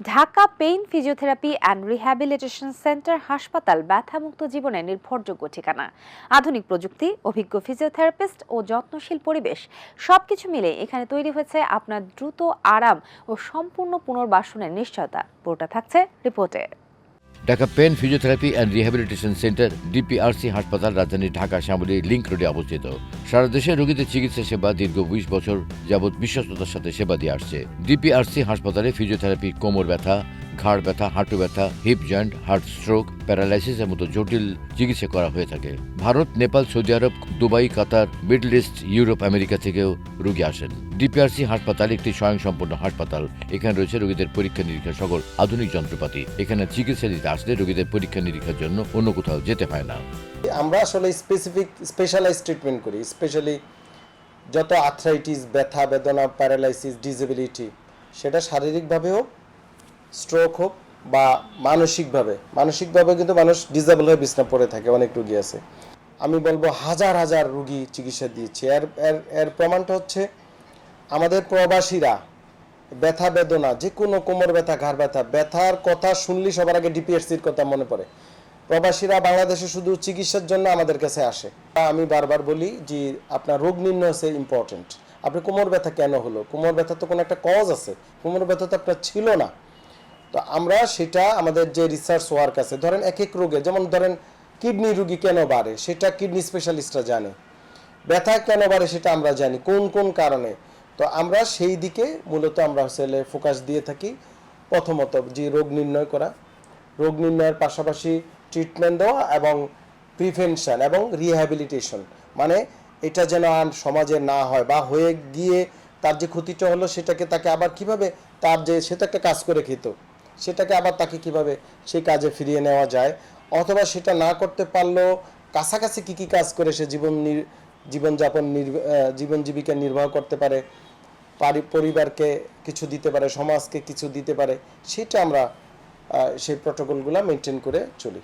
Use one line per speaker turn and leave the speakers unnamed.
Dhaka pain physiotherapy and rehabilitation centre হাসপাতাল ব্যথামুক্ত জীবনের নির্ভরযোগ্য ঠিকানা। আধুনিক প্রযুক্তি, অভিজ্ঞ ফিজিওথেরাপিস্ট ও যত্নশীল পরিবেশ, সবকিছু মিলে এখানে তৈরি হয়েছে আপনার দ্রুত আরাম ও সম্পূর্ণ পুনর্বাসনের নিশ্চয়তা। পুরোটা থাকছে রিপোর্টে।
Dhaka pain physiotherapy and rehabilitation centre, DPRC হাসপাতাল, রাজধানী ঢাকা, শ্যামলী লিঙ্ক রোডে অবস্থিত। সারা দেশে রোগীদের চিকিৎসা সেবা দীর্ঘ বিশ বছর যাবৎ বিশ্বস্ততার সাথে সেবা দিয়ে আসছে। ডিপিআরসি হাসপাতালে ফিজিওথেরাপি কোমর ব্যথা ঘাড় ব্যথা, হাঁটু ব্যথা হিপ জয়েন্ট হার্ট স্ট্রোক প্যারালাইসিসের মতো জটিল চিকিৎসা করা হয়ে থাকে। Bharat, Nepal, Saudi Arab, Dubai, Qatar, Middle East, Europe, America থেকেও রোগী আসেন। ডিপিআরসি হাসপাতাল একটি স্বয়ংসম্পূর্ণ হাসপাতাল। এখানে রয়েছে রোগীদের পরীক্ষা নিরীক্ষা সকল আধুনিক যন্ত্রপাতি। এখানে চিকিৎসা দিতে আসলে রোগীদের পরীক্ষা নিরীক্ষার জন্য অন্য কোথাও যেতে হয় না।
আমরা আসলে স্পেসিফিক স্পেশালাইজ ট্রিটমেন্ট করি স্পেশালি যত আর্থ্রাইটিস ব্যথা, বেদনা প্যারালাইসিস ডিসেবিলিটি সেটা শারীরিকভাবে হোক স্ট্রোক হোক বা মানসিকভাবে মানসিকভাবে কিন্তু মানুষ ডিজেবল হয়ে বিছনা পড়ে থাকে, অনেক রুগী আছে। আমি বলব হাজার হাজার রুগী চিকিৎসা দিয়েছি। এর এর এর প্রমাণটা হচ্ছে আমাদের প্রবাসীরা ব্যথা বেদনা যে কোনো কোমর ব্যথা, ঘাড় ব্যথা, ব্যথার কথা শুনলি সবার আগে ডিপিএসসির কথা মনে পড়ে। প্রবাসীরা বাংলাদেশে শুধু চিকিৎসার জন্য আমাদের কাছে আসে। আমি বারবার বলি যে আপনার রোগ নির্ণয় হচ্ছে ইম্পর্টেন্ট আপনি কোমর ব্যথা কেন হলো? কোমর ব্যথা তো কোনো একটা কজ আছে। কোমর ব্যথা তো আপনার ছিল না। তো আমরা সেটা আমাদের যে রিসার্চ ওয়ার্ক আছে, ধরেন এক এক রোগে, যেমন ধরেন কিডনি রুগী কেন বাড়ে, সেটা কিডনি স্পেশালিস্টরা জানে। ব্যথা কেন বাড়ে সেটা আমরা জানি, কোন কোন কারণে। তো আমরা সেই দিকে মূলত আমরা আসলে ফোকাস দিয়ে থাকি। প্রথমত যে রোগ নির্ণয় করা, রোগ নির্ণয়ের পাশাপাশি ট্রিটমেন্ট দেওয়া এবং প্রিভেনশন এবং রিহ্যাবিলিটেশন মানে এটা যেন আর সমাজে না হয় বা হয়ে গিয়ে তার যে ক্ষতিটা হলো সেটাকে তাকে আবার কীভাবে তার যে, সে তো একটা কাজ করে খেত। সেটাকে আবার তাকে কীভাবে সেই কাজে ফিরিয়ে নেওয়া যায়? অথবা সেটা না করতে পারলেও কাছাকাছি কি কি কাজ করে সে জীবন জীবনযাপন জীবন জীবিকা নির্বাহ করতে পারি- পরিবারকে কিছু দিতে পারে, সমাজকে কিছু দিতে পারে? সেটা আমরা সেই প্রটোকলগুলো মেনটেন করে চলি।